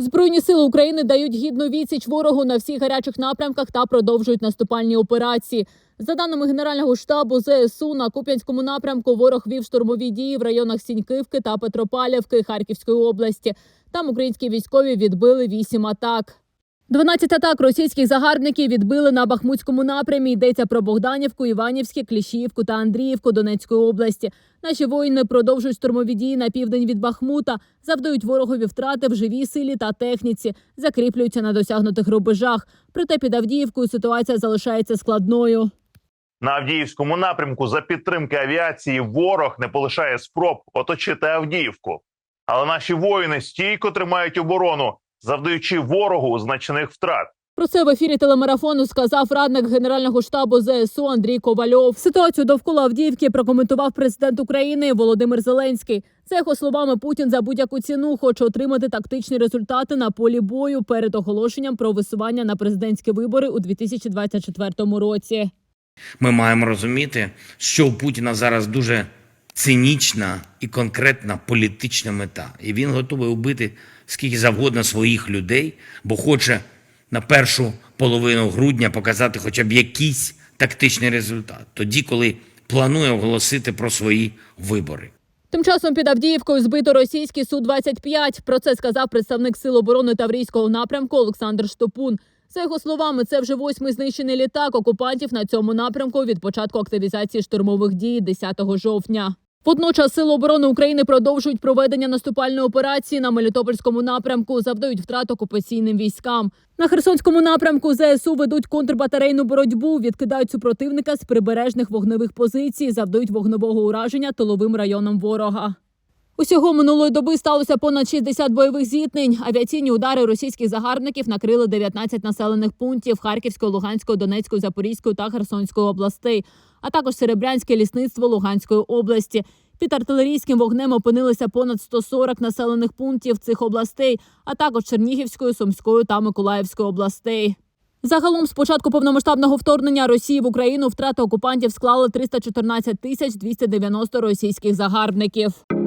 Збройні сили України дають гідну відсіч ворогу на всіх гарячих напрямках та продовжують наступальні операції. За даними Генерального штабу ЗСУ, на Куп'янському напрямку ворог вів штурмові дії в районах Сіньківки та Петропалівки Харківської області. Там українські військові відбили вісім атак. 12 атак російських загарбників відбили на Бахмутському напрямі. Йдеться про Богданівку, Іванівське, Кліщіївку та Андріївку Донецької області. Наші воїни продовжують штурмові дії на південь від Бахмута, завдають ворогові втрати в живій силі та техніці, закріплюються на досягнутих рубежах. Проте під Авдіївкою ситуація залишається складною. На Авдіївському напрямку за підтримки авіації ворог не полишає спроб оточити Авдіївку. Але наші воїни стійко тримають оборону, завдаючи ворогу значних втрат. Про це в ефірі телемарафону сказав радник генерального штабу ЗСУ Андрій Ковальов. Ситуацію довкола Авдіївки прокоментував президент України Володимир Зеленський. За його словами, Путін за будь-яку ціну хоче отримати тактичні результати на полі бою перед оголошенням про висування на президентські вибори у 2024 році. Ми маємо розуміти, що у Путіна зараз дуже цинічна і конкретна політична мета. І він готовий убити скільки завгодно своїх людей, бо хоче на першу половину грудня показати хоча б якийсь тактичний результат, тоді, коли планує оголосити про свої вибори. Тим часом під Авдіївкою збито російський су 25 Про це сказав представник сил оборони Таврійського напрямку Олександр Штопун. За його словами, це вже восьмий знищений літак окупантів на цьому напрямку від початку активізації штурмових дій 10 жовтня. Водночас сили оборони України продовжують проведення наступальної операції на Мелітопольському напрямку, завдають втрат окупаційним військам. На Херсонському напрямку ЗСУ ведуть контрбатарейну боротьбу, відкидають супротивника з прибережних вогневих позицій, завдають вогневого ураження тиловим районам ворога. Усього минулої доби сталося понад 60 бойових зіткнень. Авіаційні удари російських загарбників накрили 19 населених пунктів Харківської, Луганської, Донецької, Запорізької та Херсонської областей, а також Серебрянське лісництво Луганської області. Під артилерійським вогнем опинилися понад 140 населених пунктів цих областей, а також Чернігівської, Сумської та Миколаївської областей. Загалом, з початку повномасштабного вторгнення Росії в Україну втрати окупантів склали 314 тисяч 290 російських загарбників.